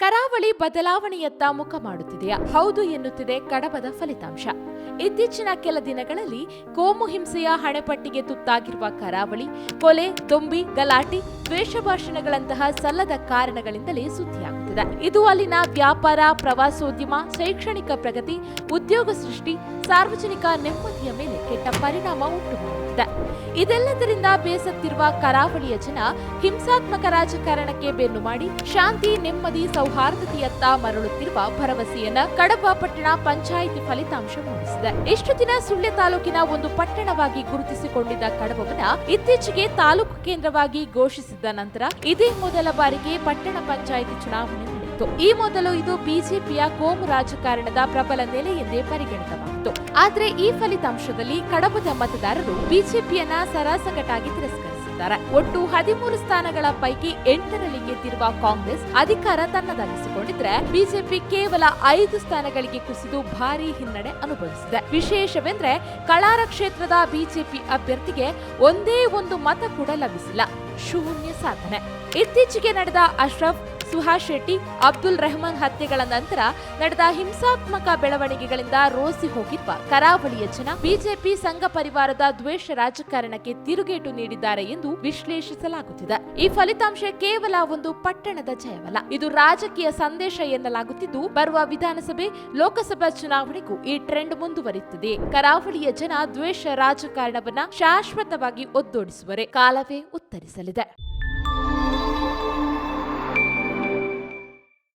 ಕರಾವಳಿ ಬದಲಾವಣೆಯತ್ತ ಮುಖ ಮಾಡುತ್ತಿದೆಯಾ? ಹೌದು ಎನ್ನುತ್ತಿದೆ ಕಡಬದ ಫಲಿತಾಂಶ. ಇತ್ತೀಚಿನ ಕೆಲ ದಿನಗಳಲ್ಲಿ ಕೋಮು ಹಿಂಸೆಯ ಹಣೆಪಟ್ಟಿಗೆ ತುತ್ತಾಗಿರುವ ಕರಾವಳಿ, ಕೊಲೆ ದೊಂಬಿ ಗಲಾಟೆ, ದ್ವೇಷ ಭಾಷಣಗಳಂತಹ ಸಲ್ಲದ ಕಾರಣಗಳಿಂದಲೇ ಸುದ್ದಿಯಾಗುತ್ತಿದೆ. ಇದು ಅಲ್ಲಿನ ವ್ಯಾಪಾರ, ಪ್ರವಾಸೋದ್ಯಮ, ಶೈಕ್ಷಣಿಕ ಪ್ರಗತಿ, ಉದ್ಯೋಗ ಸೃಷ್ಟಿ ಸಾರ್ವಜನಿಕ ನೆಮ್ಮದಿಯ ಮೇಲೆ ಕೆಟ್ಟ ಪರಿಣಾಮ ಉಂಟು ಮಾಡುತ್ತಿದೆ. ಇದೆಲ್ಲದರಿಂದ ಬೇಸತ್ತಿರುವ ಕರಾವಳಿಯ ಜನ ಹಿಂಸಾತ್ಮಕ ರಾಜಕಾರಣಕ್ಕೆ ಬೆನ್ನು ಮಾಡಿ ಶಾಂತಿ, ನೆಮ್ಮದಿ, ಸೌಹಾರ್ದತೆಯತ್ತ ಮರಳುತ್ತಿರುವ ಭರವಸೆಯನ್ನ ಕಡಬ ಪಟ್ಟಣ ಪಂಚಾಯಿತಿ ಫಲಿತಾಂಶ ಮೂಡಿಸಿದೆ. ಇಷ್ಟು ದಿನ ಸುಳ್ಯ ತಾಲೂಕಿನ ಒಂದು ಪಟ್ಟಣವಾಗಿ ಗುರುತಿಸಿಕೊಂಡಿದ್ದ ಕಡಬವನ್ನ ಇತ್ತೀಚೆಗೆ ತಾಲೂಕು ಕೇಂದ್ರವಾಗಿ ಘೋಷಿಸಿದ ನಂತರ ಇದೇ ಮೊದಲ ಬಾರಿಗೆ ಪಟ್ಟಣ ಪಂಚಾಯಿತಿ ಚುನಾವಣೆ ನಡೆಯಿತು ಈ ಮೊದಲು ಇದು ಬಿಜೆಪಿಯ ಕೋಮು ರಾಜಕಾರಣದ ಪ್ರಬಲ ನೆಲೆ ಎಂದೇ ಪರಿಗಣಿತವಾಗಿತ್ತು ಆದ್ರೆ ಈ ಫಲಿತಾಂಶದಲ್ಲಿ ಕಡಬದ ಮತದಾರರು ಬಿಜೆಪಿಯನ್ನ ಸರಾಸಗಟಾಗಿ ತಿರಸ್ಕರಿಸಿದ್ದಾರೆ. ಒಟ್ಟು ಹದಿಮೂರು ಸ್ಥಾನಗಳ ಪೈಕಿ ಎಂಟರಲ್ಲಿ ಗೆದ್ದಿರುವ ಕಾಂಗ್ರೆಸ್ ಅಧಿಕಾರ ತನ್ನದಾಗಿಸಿಕೊಂಡಿದ್ರೆ ಬಿಜೆಪಿ ಕೇವಲ ಐದು ಸ್ಥಾನಗಳಿಗೆ ಕುಸಿದು ಭಾರೀ ಹಿನ್ನಡೆ ಅನುಭವಿಸಿದೆ. ವಿಶೇಷವೆಂದ್ರೆ ಕಳಾರ ಕ್ಷೇತ್ರದ ಬಿಜೆಪಿ ಅಭ್ಯರ್ಥಿಗೆ ಒಂದೇ ಒಂದು ಮತ ಕೂಡ ಲಭಿಸಿಲ್ಲ. ಶೂನ್ಯ ಸಾಧನೆ. ಇತ್ತೀಚೆಗೆ ನಡೆದ ಅಶ್ರಫ್ ಸುಹಾಸ್ ಶೆಟ್ಟಿ, ಅಬ್ದುಲ್ ರೆಹಮಾನ್ ಹತ್ಯೆಗಳ ನಂತರ ನಡೆದ ಹಿಂಸಾತ್ಮಕ ಬೆಳವಣಿಗೆಗಳಿಂದ ರೋಸಿ ಹೋಗಿರುವ ಕರಾವಳಿಯ ಜನ ಬಿಜೆಪಿ ಸಂಘ ಪರಿವಾರದ ದ್ವೇಷ ರಾಜಕಾರಣಕ್ಕೆ ತಿರುಗೇಟು ನೀಡಿದ್ದಾರೆ ಎಂದು ವಿಶ್ಲೇಷಿಸಲಾಗುತ್ತಿದೆ. ಈ ಫಲಿತಾಂಶ ಕೇವಲ ಒಂದು ಪಟ್ಟಣದ ಜಯವಲ್ಲ. ಇದು ರಾಜಕೀಯ ಸಂದೇಶ ಎನ್ನಲಾಗುತ್ತಿದ್ದು, ಬರುವ ವಿಧಾನಸಭೆ, ಲೋಕಸಭಾ ಚುನಾವಣೆಗೂ ಈ ಟ್ರೆಂಡ್ ಮುಂದುವರಿಯುತ್ತದೆ. ಕರಾವಳಿಯ ಜನ ದ್ವೇಷ ರಾಜಕಾರಣವನ್ನ ಶಾಶ್ವತವಾಗಿ ಒದ್ದೋಡಿಸುವರೆ ಕಾಲವೇ ಉತ್ತರಿಸಲಿದೆ.